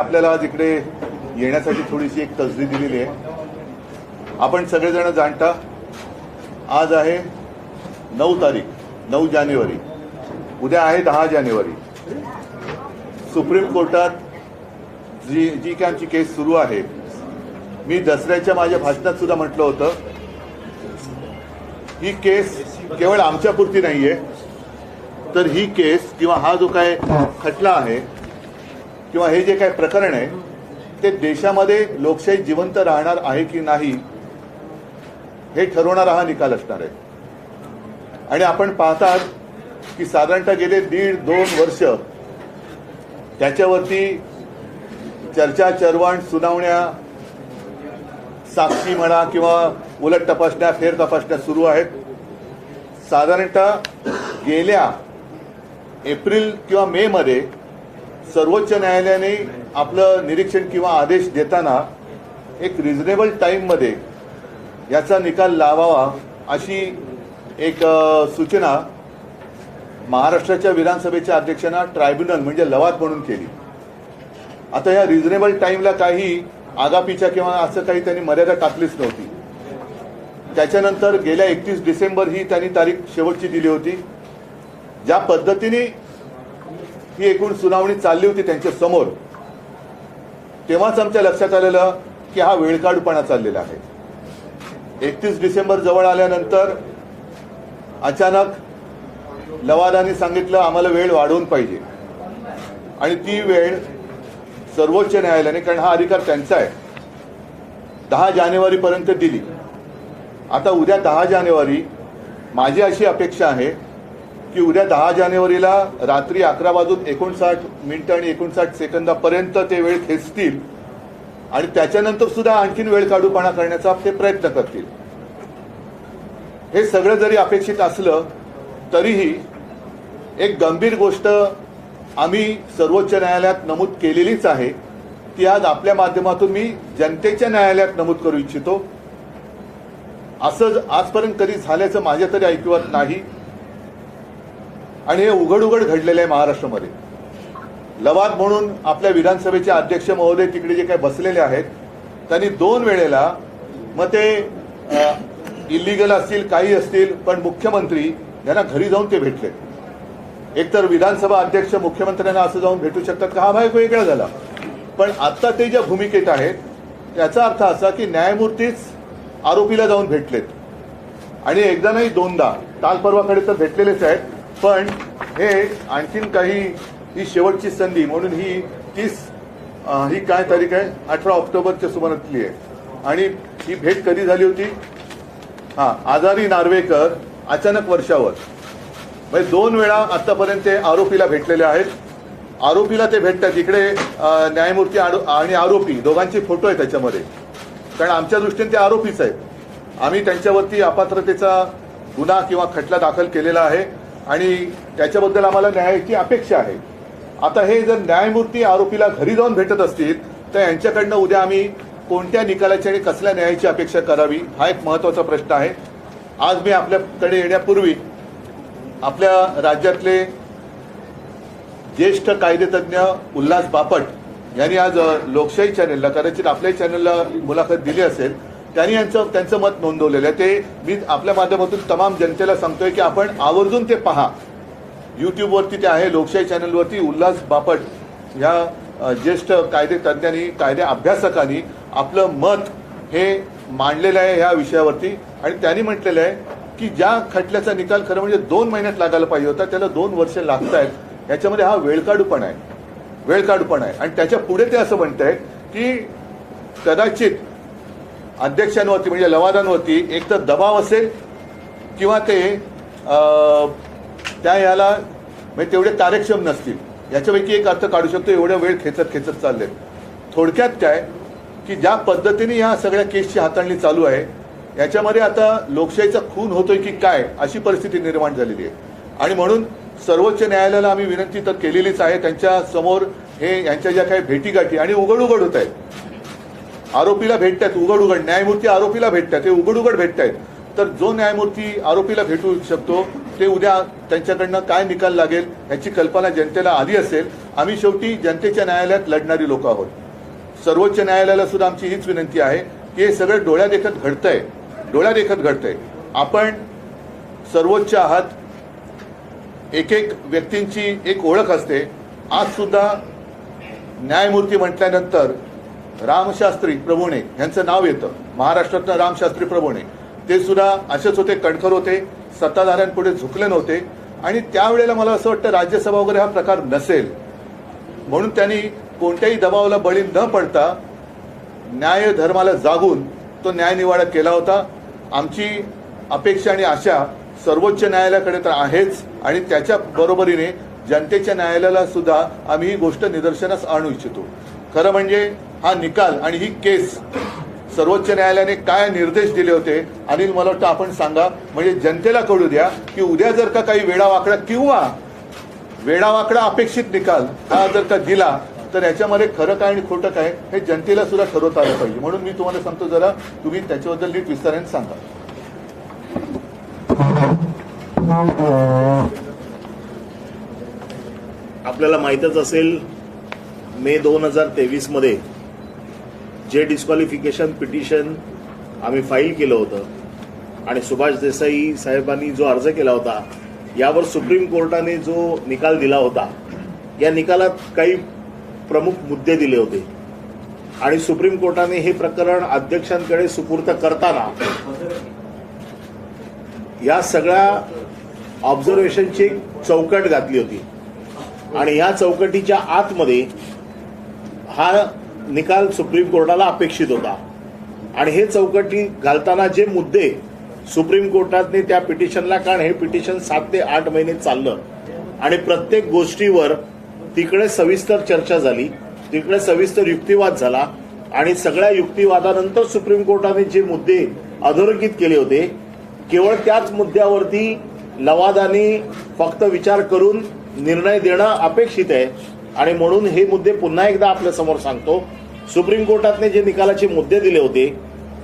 आपल्याला आज इकडे येण्यासाठी थोडीशी एक तसदी दिलेली आहे. आपण सगळेजण जाणता आज आहे नऊ तारीख नऊ जानेवारी. उद्या आहे दहा जानेवारी. सुप्रीम कोर्टात जी जी काय आमची केस सुरू आहे मी दसऱ्याच्या माझ्या भाषणात सुद्धा म्हटलं होतं ही केस केवळ आमच्यापुरती नाहीये तर ही केस किंवा हा जो काय खटला आहे किंवा हे जे काही प्रकरण आहे ते देशामध्ये लोकशाही जिवंत राहणार आहे की नाही हे ठरवणारा हा निकाल असणार आहे. आणि आपण पाहतात की साधारणतः गेले दीड दोन वर्ष त्याच्यावरती चर्चा चरवण सुनावण्या साक्षी म्हणा किंवा उलट तपासण्या फेर तपासण्या सुरू आहेत. साधारणतः गेल्या एप्रिल किंवा मे मध्ये सर्वोच्च न्यायालयाने आपलं निरीक्षण किंवा आदेश देताना एक रिझनेबल टाईममध्ये याचा निकाल लावावा अशी एक सूचना महाराष्ट्राच्या विधानसभेच्या अध्यक्षांना ट्रायब्युनल म्हणजे लवाद म्हणून केली. आता या रिझनेबल टाईमला काही आगापीच्या किंवा असं काही त्यांनी मर्यादा टाकलीच नव्हती. त्याच्यानंतर गेल्या एकतीस डिसेंबर ही त्यांनी तारीख शेवटची दिली होती. ज्या पद्धतीने ही एकूण सुनावणी चालली होती त्यांच्यासमोर. तेव्हाच आमच्या लक्षात आलेलं की हा वेळकाढूपणा चाललेला आहे. एकतीस डिसेंबर जवळ आल्यानंतर अचानक लवादांनी सांगितलं आम्हाला वेळ वाढवून पाहिजे. आणि ती वेळ सर्वोच्च न्यायालयाने कारण हा अधिकार त्यांचा आहे दहा जानेवारीपर्यंत दिली. आता उद्या दहा जानेवारी माझी अशी अपेक्षा आहे की उद्या दहा जानेवारीला रात्री अकरा वाजून एकोणसाठ मिनिटं आणि एकोणसाठ सेकंदापर्यंत ते वेळ खेचतील. आणि त्याच्यानंतर सुद्धा आणखीन वेळ काढूपणा करण्याचा ते प्रयत्न करतील. हे सगळं जरी अपेक्षित असलं तरीही एक गंभीर गोष्ट आम्ही सर्वोच्च न्यायालयात नमूद केलेलीच आहे. ती आज आपल्या माध्यमातून मी जनतेच्या न्यायालयात नमूद करू इच्छितो. असं आजपर्यंत कधी झाल्याचं माझ्या तरी ऐकवत नाही. आणि हे उघड उघड घडलेलं आहे महाराष्ट्रामध्ये. लवाद म्हणून आपल्या विधानसभेचे अध्यक्ष महोदय तिकडे जे काही बसलेले आहेत त्यांनी दोन वेळेला मग ते इलिगल असतील काही असतील पण मुख्यमंत्री यांना घरी जाऊन ते भेटले एकतर विधानसभा अध्यक्ष मुख्यमंत्र्यांना असं जाऊन भेटू शकतात का? हा भाई वेगळा झाला. पण आता ते ज्या भूमिकेत आहेत त्याचा अर्थ असा की न्यायमूर्तीच आरोपीला जाऊन भेटलेत. आणि एकदा नाही दोनदा. काल परवाकडे तर भेटलेलेच आहेत. पण हे आणखीन काही ही शेवटची संधी म्हणून ही तीस ही काय तारीख आहे? अठरा ऑक्टोबरच्या सुमारातली आहे. आणि ही भेट कधी झाली होती? हा आजारी नार्वेकर अचानक वर्षावर. म्हणजे दोन वेळा आतापर्यंत ते आरोपीला भेटलेले आहेत. आरोपीला ते भेटतात. इकडे न्यायमूर्ती आरो- आणि आरोपी दोघांचे फोटो आहेत त्याच्यामध्ये. कारण आमच्या दृष्टीने ते आरोपीच आहेत. आम्ही त्यांच्यावरती अपात्रतेचा गुन्हा किंवा खटला दाखल केलेला आहे. आणि त्याच्याबद्दल आम्हाला न्यायाची अपेक्षा आहे. आता हे जर न्यायमूर्ती आरोपीला घरी जाऊन भेटत असतील तर यांच्याकडनं उद्या आम्ही कोणत्या निकालाची आणि कसल्या न्यायाची अपेक्षा करावी हा एक महत्त्वाचा प्रश्न आहे. आज मी आपल्याकडे येण्यापूर्वी आपल्या राज्यातले ज्येष्ठ कायदेतज्ञ उल्हास बापट यांनी आज लोकशाही चॅनेलला कदाचित आपल्याही चॅनलला मुलाखत दिली असेल त्यांनी यांचं त्यांचं मत नोंदवलेलं आहे. ते मी आपल्या माध्यमातून तमाम जनतेला सांगतोय की आपण आवर्जून ते पहा. युट्यूबवरती ते आहे लोकशाही चॅनलवरती उल्हास बापट ह्या ज्येष्ठ कायदे तज्ज्ञांनी कायदे अभ्यासकांनी आपलं मत हे मांडलेलं आहे ह्या विषयावरती. आणि त्यांनी म्हटलेलं आहे की ज्या खटल्याचा निकाल खरं म्हणजे दोन महिन्यात लागायला पाहिजे होता त्याला दोन वर्ष लागत आहेत याच्यामध्ये हा वेळकाढूपणा आहे. वेळकाढूपणा आहे. आणि त्याच्या पुढे ते असं म्हणत आहेत की कदाचित अध्यक्षांवरती म्हणजे लवादांवरती एक तर दबाव असेल किंवा ते त्या याला म्हणजे तेवढे कार्यक्षम नसतील. याच्यापैकी एक अर्थ काढू शकतो एवढा वेळ खेचत खेचत चालले थोडक्यात काय की ज्या पद्धतीने या सगळ्या केसची हाताळणी चालू आहे याच्यामध्ये आता लोकशाहीचा खून होतोय की काय अशी परिस्थिती निर्माण झालेली आहे. आणि म्हणून सर्वोच्च न्यायालयाला आम्ही विनंती तर केलेलीच आहे त्यांच्यासमोर हे यांच्या ज्या काही भेटीगाठी आणि उघड उघड होत आहेत आरोपीला भेटतात उघड उघड न्यायमूर्ती आरोपीला भेटतात ते उघड उघड भेटत आहेत तर जो न्यायमूर्ती आरोपीला भेटू शकतो ते उद्या त्यांच्याकडनं काय निकाल लागेल ह्याची कल्पना जनतेला आली असेल. आम्ही शेवटी जनतेच्या न्यायालयात लढणारी लोक आहोत. सर्वोच्च न्यायालयाला सुद्धा आमची हीच विनंती आहे की हे सगळं डोळ्यादेखत घडतंय. डोळ्यादेखत घडतंय. आपण सर्वोच्च आहात. एक एक व्यक्तींची एक ओळख असते. आज सुद्धा न्यायमूर्ती म्हटल्यानंतर रामशास्त्री प्रभुणे यांचं नाव येतं. महाराष्ट्रातनं रामशास्त्री प्रभुणे. ते सुद्धा असेच होते कणखर होते सत्ताधाऱ्यांपुढे झुकले नव्हते. आणि त्यावेळेला मला असं वाटतं राज्यसभा वगैरे हा प्रकार नसेल. म्हणून त्यांनी कोणत्याही दबावाला बळी न पडता न्याय धर्माला जागून तो न्याय निवाडा केला होता. आमची अपेक्षा आणि आशा सर्वोच्च न्यायालयाकडे तर आहेच. आणि त्याच्या बरोबरीने जनतेच्या न्यायालयाला सुद्धा आम्ही ही गोष्ट निदर्शनास आणू इच्छितो. खरं म्हणजे हा निकाल आणि ही केस सर्वोच्च न्यायालयाने काय निर्देश दिले होते अनिल मला वाटतं आपण सांगा. म्हणजे जनतेला कळू द्या की उद्या जर का काही वेळावाकडा किंवा वेळावाकडा अपेक्षित निकाल हा जर का दिला तर याच्यामध्ये खरं काय आणि खोटं काय हे जनतेला सुद्धा ठरवता आलं पाहिजे. म्हणून मी तुम्हाला सांगतो जरा तुम्ही त्याच्याबद्दल नीट विस्ताराने सांगा. आपल्याला माहीतच असेल मे दोन हजार तेवीसमध्ये जे डिस्क्वालिफिकेशन पिटिशन आम्ही फाईल केलं होतं आणि सुभाष देसाई साहेबांनी जो अर्ज केला होता यावर सुप्रीम कोर्टाने जो निकाल दिला होता या निकालात काही प्रमुख मुद्दे दिले होते. आणि सुप्रीम कोर्टाने हे प्रकरण अध्यक्षांकडे सुपूर्त करताना या सगळ्या ऑब्झर्वेशनची एक चौकट घातली होती. आणि या चौकटीच्या आतमध्ये हा निकाल सुप्रीम कोर्टाला अपेक्षित होता. आणि हे चौकटी घालताना जे मुद्दे सुप्रीम कोर्टाने त्या पिटिशनला कारण हे पिटिशन सात ते आठ महिने चाललं. आणि प्रत्येक गोष्टीवर तिकडे सविस्तर चर्चा झाली तिकडे सविस्तर युक्तिवाद झाला. आणि सगळ्या युक्तिवादानंतर सुप्रीम कोर्टाने जे मुद्दे अधोरेखित केले होते केवळ त्याच मुद्द्यावरती लवादाने फक्त विचार करून निर्णय देणं अपेक्षित आहे. आणि म्हणून हे मुद्दे पुन्हा एकदा आपल्यासमोर सांगतो. सुप्रीम कोर्टाने जे निकालाचे मुद्दे दिले होते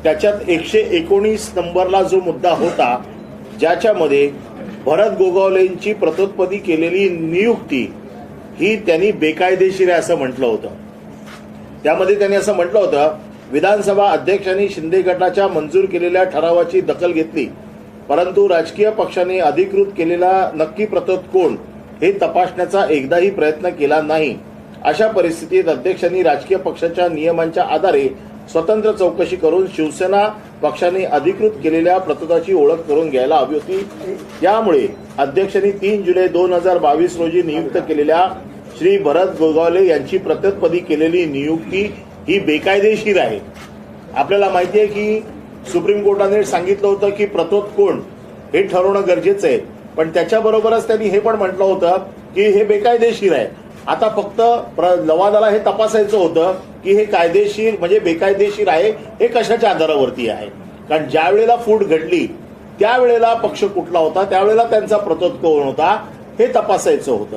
त्याच्यात एकशे एकोणीस नंबरला जो मुद्दा होता ज्याच्यामध्ये भरत गोगावलेंची प्रतोत्पदी केलेली नियुक्ती ही त्यांनी बेकायदेशीर आहे असं म्हटलं होतं. त्यामध्ये त्यांनी असं म्हटलं होतं विधानसभा अध्यक्षांनी शिंदे गटाच्या मंजूर केलेल्या ठरावाची दखल घेतली परंतु राजकीय पक्षाने अधिकृत केलेला नक्की प्रतोत कोण? हे तपासण्याचा एकदाही प्रयत्न केला नाही. अशा परिस्थितीत अध्यक्षांनी राजकीय पक्षाच्या नियमांच्या आधारे स्वतंत्र चौकशी करून शिवसेना पक्षाने अधिकृत केलेल्या प्रतोताची ओळख करून घ्यायला हवी होती. त्यामुळे अध्यक्षांनी तीन जुलै दोन हजार बावीस रोजी नियुक्त केलेल्या श्री भरत गोगावले यांची प्रत्यपदी केलेली नियुक्ती ही बेकायदेशीर आहे. आपल्याला माहिती आहे की सुप्रीम कोर्टाने सांगितलं होतं की प्रतोत कोण? हे ठरवणं गरजेचं आहे. पण त्याच्याबरोबरच त्यांनी हे पण म्हटलं होतं की हे बेकायदेशीर आहे. आता फक्त प्र- लवादाला हे तपासायचं होतं की हे कायदेशीर म्हणजे बेकायदेशीर आहे हे कशाच्या आधारावरती आहे? कारण ज्या वेळेला फूट घडली त्यावेळेला पक्ष कुठला होता त्यावेळेला त्यांचा प्रतोद कोण होता हे तपासायचं होतं.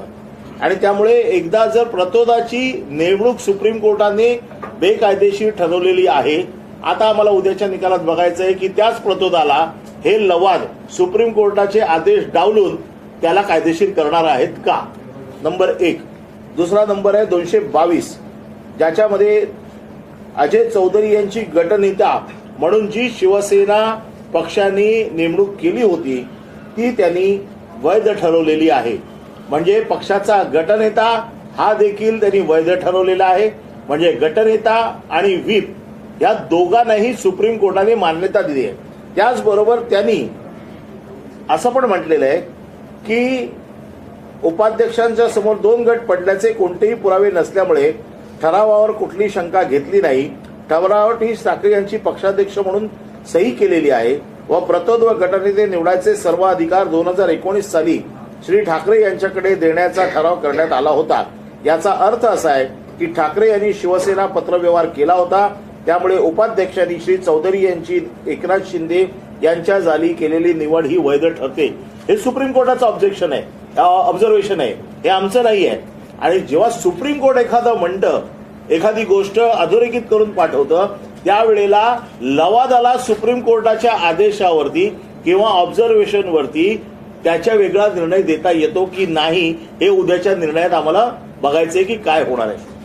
आणि त्यामुळे एकदा जर प्रतोदाची नेमणूक सुप्रीम कोर्टाने बेकायदेशीर ठरवलेली आहे आता आम्हाला उद्याच्या निकालात बघायचं आहे की त्याच प्रतोदाला हे लवाद सुप्रीम कोर्टाचे आदेश डावलून त्याला कायदेशीर करणार आहेत का? नंबर एक. दुसरा नंबर आहे दोनशे बावीस. ज्याच्यामध्ये अजय चौधरी यांची गटनेता म्हणून जी शिवसेना पक्षाने नेमणूक केली होती ती त्यांनी वैध ठरवलेली आहे. म्हणजे पक्षाचा गटनेता हा देखील त्यांनी वैध ठरवलेला आहे. म्हणजे गटनेता आणि व्हीप या दोघांनाही सुप्रीम कोर्टाने मान्यता दिली आहे. त्याचबरोबर त्यांनी असं पण म्हटलेलं आहे की उपाध्यक्षांच्या समोर दोन गट पडल्याचे कोणतेही पुरावे नसल्यामुळे ठरावावर कुठली शंका घेतली नाही. ठरावावर ही ठाकरे यांची पक्षाध्यक्ष म्हणून सही केलेली आहे व प्रतोद व गटनेते निवडायचे सर्व अधिकार दोन हजार एकोणीस साली श्री ठाकरे यांच्याकडे देण्याचा ठराव करण्यात आला होता. याचा अर्थ असा आहे की ठाकरे यांनी शिवसेना पत्रव्यवहार केला होता. त्यामुळे उपाध्यक्षांनी श्री चौधरी यांची एकनाथ शिंदे यांच्या जाली केलेली निवड ही वैध ठरते. हे सुप्रीम कोर्टाचं ऑब्जेक्शन आहे. ऑब्झर्वेशन आहे. हे आमचं नाही आहे. आणि जेव्हा सुप्रीम कोर्ट एखादं म्हणतं एखादी गोष्ट अधोरेखित करून पाठवतं त्यावेळेला लवादाला सुप्रीम कोर्टाच्या आदेशावरती किंवा ऑब्झर्वेशनवरती त्याच्या वेगळा निर्णय देता येतो की नाही हे उद्याच्या निर्णयात आम्हाला बघायचंय की काय होणार आहे.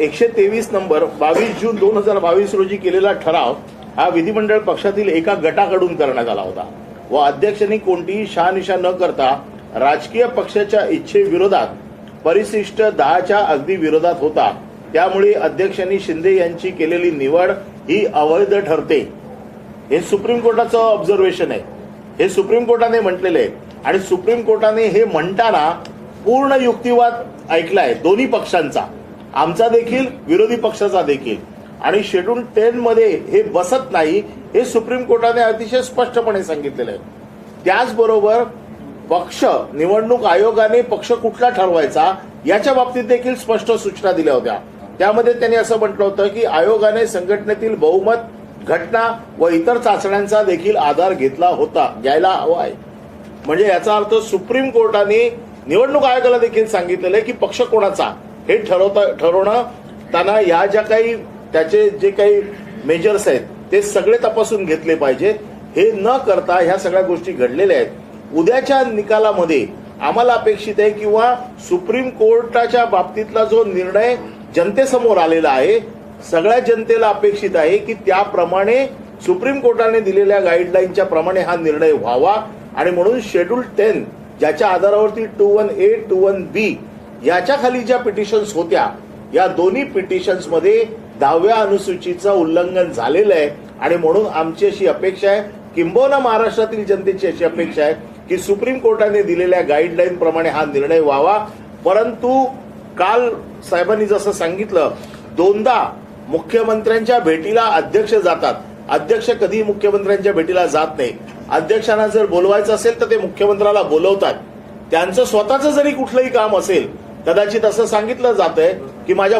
एकशे तेवीस नंबर बावीस जून दोन हजार बावीस रोजी केलेला ठराव हा विधिमंडळ पक्षातील एका गटाकडून करण्यात आला होता. व अध्यक्षांनी कोणतीही शहानिशा न करता राजकीय पक्षाच्या इच्छेविरोधात परिशिष्ट दहाच्या अगदी विरोधात होता. त्यामुळे अध्यक्षांनी शिंदे यांची केलेली निवड ही अवैध ठरते. हे सुप्रीम कोर्टाचं ऑब्झर्वेशन आहे. हे सुप्रीम कोर्टाने म्हटलेलं आहे. आणि सुप्रीम कोर्टाने हे म्हणताना पूर्ण युक्तिवाद ऐकलाय दोन्ही पक्षांचा. आमचा देखील विरोधी पक्षाचा देखील. आणि शेड्यूल टेन मध्ये हे बसत नाही हे सुप्रीम कोर्टाने अतिशय स्पष्टपणे सांगितलेलं आहे. त्याचबरोबर पक्ष निवडणूक आयोगाने पक्ष कुठला ठरवायचा याच्या बाबतीत देखील स्पष्ट सूचना दिल्या होत्या. त्यामध्ये त्यांनी असं म्हटलं होतं की आयोगाने संघटनेतील बहुमत घटना व इतर चाचण्यांचा देखील आधार घेतला होता घ्यायला हवा आहे. म्हणजे याचा अर्थ सुप्रीम कोर्टाने निवडणूक आयोगाला देखील सांगितलेलं आहे की पक्ष कोणाचा हे ठरवता ठरवणं त्यांना या ज्या काही त्याचे जे काही मेजर्स आहेत ते सगळे तपासून घेतले पाहिजेत हे न करता ह्या सगळ्या गोष्टी घडलेल्या आहेत. उद्याच्या निकालामध्ये आम्हाला अपेक्षित आहे किंवा सुप्रीम कोर्टाच्या बाबतीतला जो निर्णय जनतेसमोर आलेला आहे सगळ्या जनतेला अपेक्षित आहे की त्याप्रमाणे सुप्रीम कोर्टाने दिलेल्या गाईडलाईनच्या प्रमाणे हा निर्णय व्हावा. आणि म्हणून शेड्यूल टेन ज्याच्या आधारावरती two one A two one B याच्या खाली ज्या पिटिशन्स होत्या या दोन्ही पिटिशन्समध्ये दहाव्या अनुसूचीचं उल्लंघन झालेलं आहे. आणि म्हणून आमची अशी अपेक्षा आहे किंबहुना महाराष्ट्रातील जनतेची अशी अपेक्षा आहे की सुप्रीम कोर्टाने दिलेल्या गाईडलाईन प्रमाणे हा निर्णय व्हावा. परंतु काल साहेबांनी जसं सांगितलं दोनदा मुख्यमंत्र्यांच्या भेटीला अध्यक्ष जातात. अध्यक्ष कधी मुख्यमंत्र्यांच्या भेटीला जात नाही. अध्यक्षांना जर बोलवायचं असेल तर ते मुख्यमंत्र्याला बोलवतात. त्यांचं स्वतःचं जरी कुठलंही काम असेल कदाचित असं सांगितलं जात आहे की माझ्या